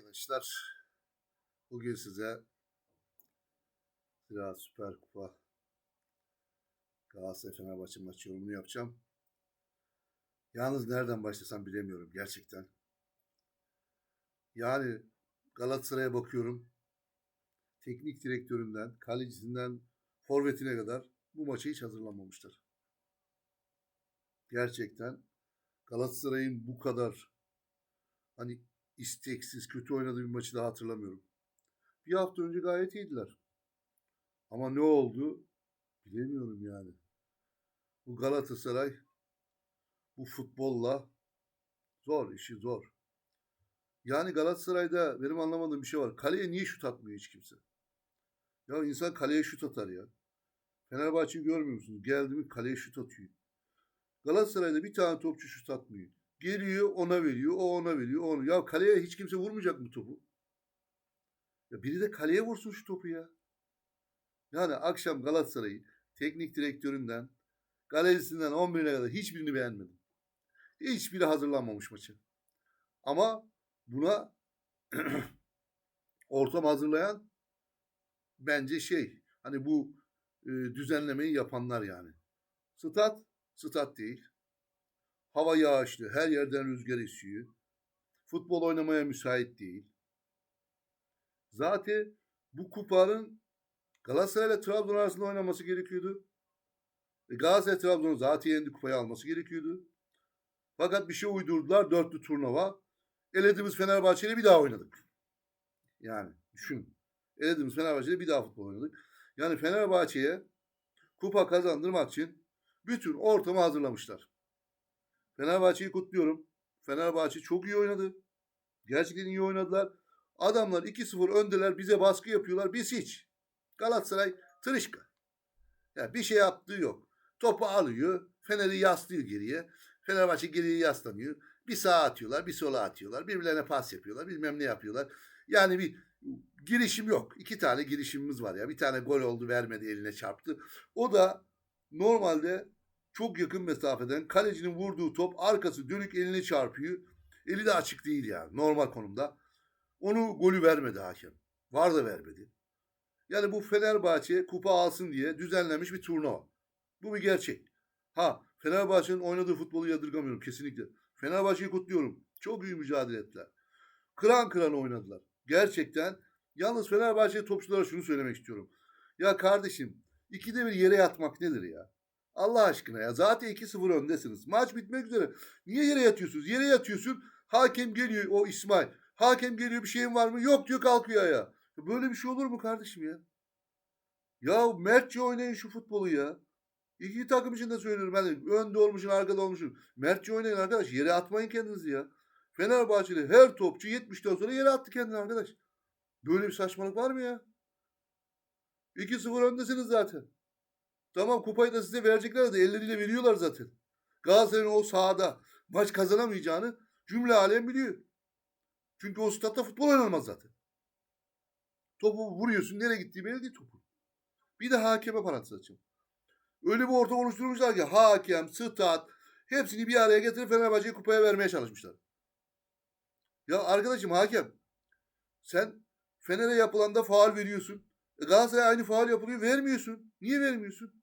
arkadaşlar. Bugün size Ziraat Süper Kupa Galatasaray Fenerbahçe maçı yorumunu yapacağım. Yalnız nereden başlasam bilemiyorum gerçekten. Yani Galatasaray'a bakıyorum. Teknik direktöründen, kalecisinden, forvetine kadar bu maçı hiç hazırlanmamışlar. Gerçekten Galatasaray'ın bu kadar hani isteksiz, kötü oynadığı bir maçı daha hatırlamıyorum. Bir hafta önce gayet iyiydiler. Ama ne oldu? Bilemiyorum yani. Bu Galatasaray bu futbolla zor, işi zor. Yani Galatasaray'da benim anlamadığım bir şey var. Kaleye niye şut atmıyor hiç kimse? Ya insan kaleye şut atar ya. Fenerbahçe'yi görmüyor musunuz? Geldi mi kaleye şut atıyor. Galatasaray'da bir tane topçu şut atmıyor. Geliyor ona veriyor, o ona veriyor, o ona. Ya kaleye hiç kimse vurmayacak mı topu? Ya biri de kaleye vursun şu topu ya. Yani akşam Galatasaray'ı teknik direktöründen, galerisinden 11'ine kadar hiçbirini beğenmedim. Hiçbiri hazırlanmamış maçı. Ama buna ortam hazırlayan bence şey hani bu e, düzenlemeyi yapanlar yani. Stat, stat değil. Hava yağışlı, her yerden rüzgar esiyor. Futbol oynamaya müsait değil. Zaten bu kupanın Galatasaray ile Trabzon arasında oynaması gerekiyordu. E Galatasaray Trabzon'un zaten yendi kupayı alması gerekiyordu. Fakat bir şey uydurdular. Dörtlü turnuva. Elediğimiz Fenerbahçe'yle bir daha oynadık. Yani düşün. Elediğimiz Fenerbahçe'yle bir daha futbol oynadık. Yani Fenerbahçe'ye kupa kazandırmak için bütün ortamı hazırlamışlar. Fenerbahçe'yi kutluyorum. Fenerbahçe çok iyi oynadı. Gerçekten iyi oynadılar. Adamlar 2-0 öndeler. Bize baskı yapıyorlar. Biz hiç. Galatasaray tırışka. Ya bir şey yaptığı yok. Topu alıyor. Fener'i yaslıyor geriye. Fenerbahçe geriye yaslanıyor. Bir sağa atıyorlar, bir sola atıyorlar. Birbirlerine pas yapıyorlar. Bilmem ne yapıyorlar. Yani bir girişim yok. İki tane girişimimiz var ya. Bir tane gol oldu vermedi eline çarptı. O da normalde çok yakın mesafeden kalecinin vurduğu top arkası dönük eline çarpıyor. Eli de açık değil yani normal konumda. Onu golü vermedi hakem. Var da vermedi. Yani bu Fenerbahçe kupa alsın diye düzenlenmiş bir turnuva. Bu bir gerçek. Ha Fenerbahçe'nin oynadığı futbolu yadırgamıyorum kesinlikle. Fenerbahçe'yi kutluyorum. Çok iyi mücadele ettiler. Kıran kıran oynadılar. Gerçekten. Yalnız Fenerbahçe topçulara şunu söylemek istiyorum. Ya kardeşim ikide bir yere yatmak nedir ya? Allah aşkına ya. Zaten 2-0 öndesiniz. Maç bitmek üzere. Niye yere yatıyorsunuz? Yere yatıyorsun. Hakem geliyor o İsmail. Hakem geliyor bir şeyin var mı? Yok diyor kalkıyor ya. Böyle bir şey olur mu kardeşim ya? Ya mertçe oynayın şu futbolu ya. İki takım için de söylüyorum ben. de. Önde olmuşsun, arkada olmuşsun. Mertçe oynayın arkadaş. Yere atmayın kendinizi ya. Fenerbahçeli her topçu 70'ten sonra yere attı kendini arkadaş. Böyle bir saçmalık var mı ya? 2-0 öndesiniz zaten. Tamam kupayı da size verecekler de elleriyle veriyorlar zaten. Galatasaray'ın o sahada maç kazanamayacağını cümle alem biliyor. Çünkü o statta futbol oynanmaz zaten. Topu vuruyorsun nereye gittiği belli değil topu. Bir de hakeme parantez açayım. Öyle bir ortam oluşturmuşlar ki hakem, stat hepsini bir araya getirip Fenerbahçe'yi kupaya vermeye çalışmışlar. Ya arkadaşım hakem sen Fener'e yapılanda faal veriyorsun. E Galatasaray'a aynı faal yapılıyor vermiyorsun. Niye vermiyorsun?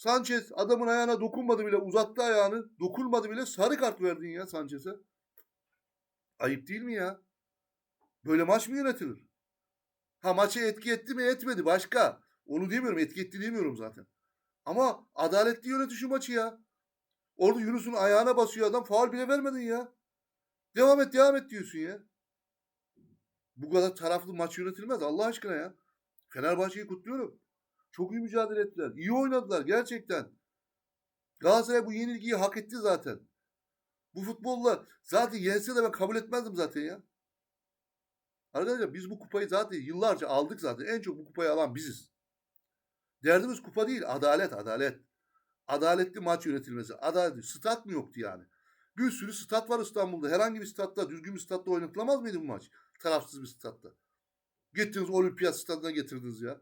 Sanchez adamın ayağına dokunmadı bile uzattı ayağını. Dokunmadı bile sarı kart verdin ya Sanchez'e. Ayıp değil mi ya? Böyle maç mı yönetilir? Ha maça etki etti mi etmedi başka. Onu demiyorum etki etti demiyorum zaten. Ama adaletli yönet şu maçı ya. Orada Yunus'un ayağına basıyor adam faal bile vermedin ya. Devam et devam et diyorsun ya. Bu kadar taraflı maç yönetilmez Allah aşkına ya. Fenerbahçe'yi kutluyorum. Çok iyi mücadele ettiler. İyi oynadılar gerçekten. Galatasaray bu yenilgiyi hak etti zaten. Bu futbolla zaten yense de ben kabul etmezdim zaten ya. Arkadaşlar biz bu kupayı zaten yıllarca aldık zaten. En çok bu kupayı alan biziz. Derdimiz kupa değil, adalet, adalet. Adaletli maç yönetilmesi. Adalet, stat mı yoktu yani? Bir sürü stat var İstanbul'da. Herhangi bir statta, düzgün bir statta oynatılamaz mıydı bu maç? Tarafsız bir statta. Gittiniz olimpiyat stadına getirdiniz ya.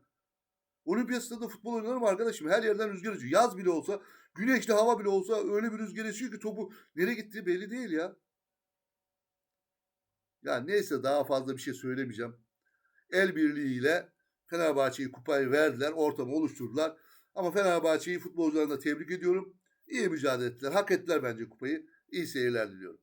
Olimpiyat stadında futbol oynanır mı arkadaşım? Her yerden rüzgar esiyor. Yaz bile olsa, güneşli hava bile olsa öyle bir rüzgar esiyor ki topu nereye gittiği belli değil ya. Yani neyse daha fazla bir şey söylemeyeceğim. El birliğiyle Fenerbahçe'yi kupayı verdiler, ortamı oluşturdular. Ama Fenerbahçe'yi futbolcularına tebrik ediyorum. İyi mücadele ettiler. Hak ettiler bence kupayı. İyi seyirler diliyorum.